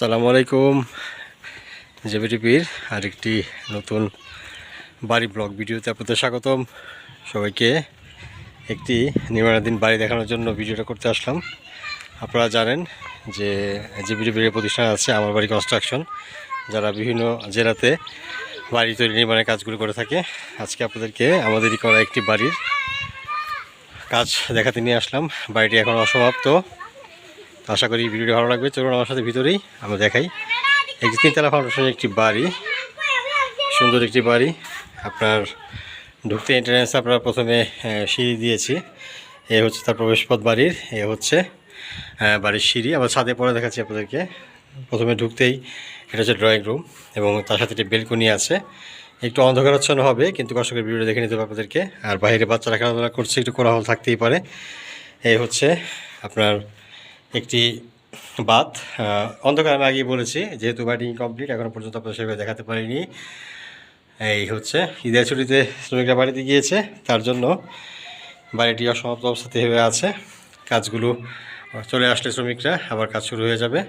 আসসালামু আলাইকুম জেবিটিপির আরেকটি নতুন বাড়ি ব্লগ ভিডিওতে আপনাদের স্বাগতম। সবাইকে একটি নির্মাণাধীন বাড়ি দেখানোর জন্য ভিডিওটা করতে আসলাম। আপনারা জানেন যে জেবিটিপির প্রতিষ্ঠান আছে আমার বাড়ি কনস্ট্রাকশন যারা বিভিন্ন জেলাতে বাড়ি তৈরি নির্মাণের কাজগুলো করে থাকে। আজকে আপনাদেরকে আমাদেরই করা একটি বাড়ির কাজ দেখাতে নিয়ে আসলাম। বাড়িটি এখন অসমাপ্ত। আশা করি ভিডিওটি ভালো লাগবে। চলুন আমার সাথে ভিতরেই আমরা দেখাই। একটি তিনতলা ফাউন্ডেশনের একটি বাড়ি। সুন্দর একটি বাড়ি। আপনার ঢুকতে এন্ট্রান্স আপনারা প্রথমে সিঁড়ি দিয়েছি। এ হচ্ছে তার প্রবেশপথ বাড়ির। এ হচ্ছে বাড়ির সিঁড়ি। আবার ছাদে পরে দেখাচ্ছি আপনাদেরকে। প্রথমে ঢুকতেই এটা হচ্ছে ড্রয়িং রুম এবং তার সাথে একটি বেলকনি আছে। একটু অন্ধকারাচ্ছন্ন হবে, কিন্তু কষ্ট করে ভিডিও দেখে নিতে হবে আপনাদেরকে। আর বাইরে বাচ্চারা খেলাধুলা করছে, একটু কোলাহল থাকতেই পারে। এই হচ্ছে আপনার একটি বাদ অন্ধকার আমি আগেই বলেছি, যেহেতু বাড়ি কমপ্লিট এখনও পর্যন্ত আপনার সেভাবে দেখাতে পারিনি। এই হচ্ছে, ঈদের ছুটিতে শ্রমিকরা বাড়িতে গিয়েছে, তার জন্য বাড়িটি অসমাপ্ত অবস্থাতে হয়ে আছে। কাজগুলো চলে আসলে শ্রমিকরা, আবার কাজ শুরু হয়ে যাবে।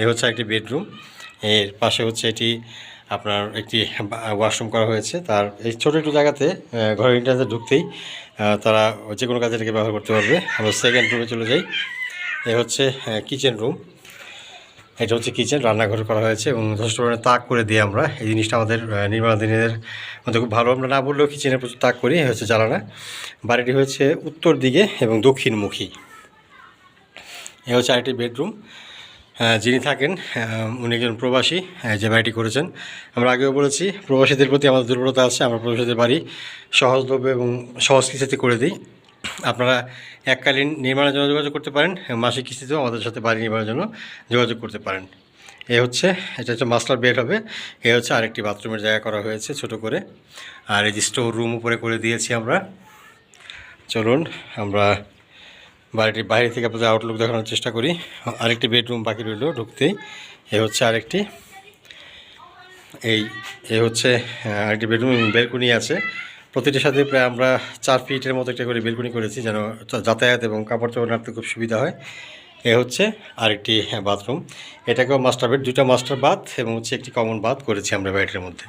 এই হচ্ছে একটি বেডরুম, এর পাশে হচ্ছে এটি আপনার একটি ওয়াশরুম করা হয়েছে। তার এই ছোটো একটু জায়গাতে ঘরের ইন্টারনেটে ঢুকতেই তারা যে কোনো কাজে এটাকে ব্যবহার করতে পারবে। আমরা সেকেন্ড রুমে চলে যাই। এ হচ্ছে কিচেন রুম এটা হচ্ছে কিচেন রান্নাঘর করা হয়েছে এবং যথেষ্ট পরিমাণে তাক করে দিই আমরা এই জিনিসটা আমাদের আহ, নির্মাণাধীনদের মধ্যে খুব ভালো। আমরা না বললেও কিচেনে প্রচুর তাক করি হচ্ছে জ্বালানা বাড়িটি হয়েছে উত্তর দিকে এবং দক্ষিণমুখী। এ হচ্ছে আরেকটি বেডরুম যিনি থাকেন উনি একজন প্রবাসী যে বাড়িটি করেছেন। আমরা আগেও বলেছি প্রবাসীদের প্রতি আমাদের দুর্বলতা আছে আমরা প্রবাসীদের বাড়ি সহজলভ্য এবং সহজ কিস্তিতে করে দিই। আপনারা এককালীন নির্মাণের জন্য যোগাযোগ করতে পারেন, মাসিক কিস্তিতেও আমাদের সাথে বাড়ি নির্মাণের জন্য যোগাযোগ করতে পারেন। এ হচ্ছে, এটা হচ্ছে মাস্টার বেড হবে। এ হচ্ছে আরেকটি বাথরুমের জায়গা করা হয়েছে ছোট করে। আর এই স্টোর রুম উপরে করে দিয়েছি আমরা। চলুন, আমরা বাড়িটির বাইরে থেকে আপনাদের আউটলুক দেখানোর চেষ্টা করি। আরেকটি বেডরুম বাকি রইল ঢুকতেই। এ হচ্ছে আরেকটি। এই, এ হচ্ছে আরেকটি বেডরুম বেলকুনি আছে। প্রতিটির সাথে প্রায় আমরা চার ফিটের মতো একটা করে বেলকুনি করেছি যেন যাতায়াত এবং কাপড় চোপড় নাড়তে খুব সুবিধা হয়। এ হচ্ছে আরেকটি বাথরুম এটাকেও মাস্টার বেড দুইটা মাস্টার বাথ এবং হচ্ছে একটি কমন বাথ করেছি আমরা বাড়িটির মধ্যে।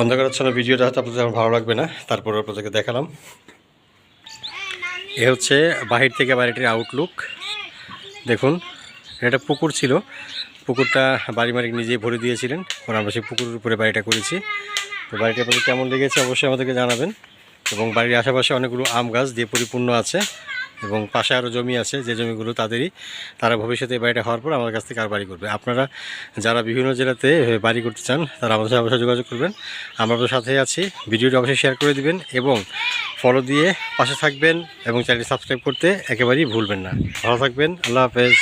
অন্ধকারাচ্ছন্ন ভিডিওটা হয়তো আপনাদের আমার ভালো লাগবে না, তারপর আপনাদেরকে দেখালাম। এ হচ্ছে বাহির থেকে বাড়িটির আউটলুক দেখুন, এটা পুকুর ছিল। পুকুরটা বাড়ি মালিক নিজেই ভরে দিয়েছিলেন। কারণ আমরা সেই পুকুরের উপরে বাড়িটা করেছি। তো বাড়িটা আপনাদের কেমন লেগেছে অবশ্যই আমাদেরকে জানাবেন। এবং বাড়ির আশেপাশে অনেকগুলো আম গাছ দিয়ে পরিপূর্ণ আছে এবং পাশে আরও জমি আছে, যে জমিগুলো তাদেরই, তারা ভবিষ্যতে বাড়িটা হওয়ার পর আমার কাছ থেকে আর বাড়ি করবে। আপনারা যারা বিভিন্ন জেলাতে বাড়ি করতে চান, তারা আমাদের সাথে অবশ্যই যোগাযোগ করবেন। আমরা তো সাথেই আছি। ভিডিওটি অবশ্যই শেয়ার করে দিবেন এবং ফলো দিয়ে পাশে থাকবেন এবং চ্যানেলটি সাবস্ক্রাইব করতে একেবারেই ভুলবেন না। ভালো থাকবেন। আল্লাহ হাফেজ।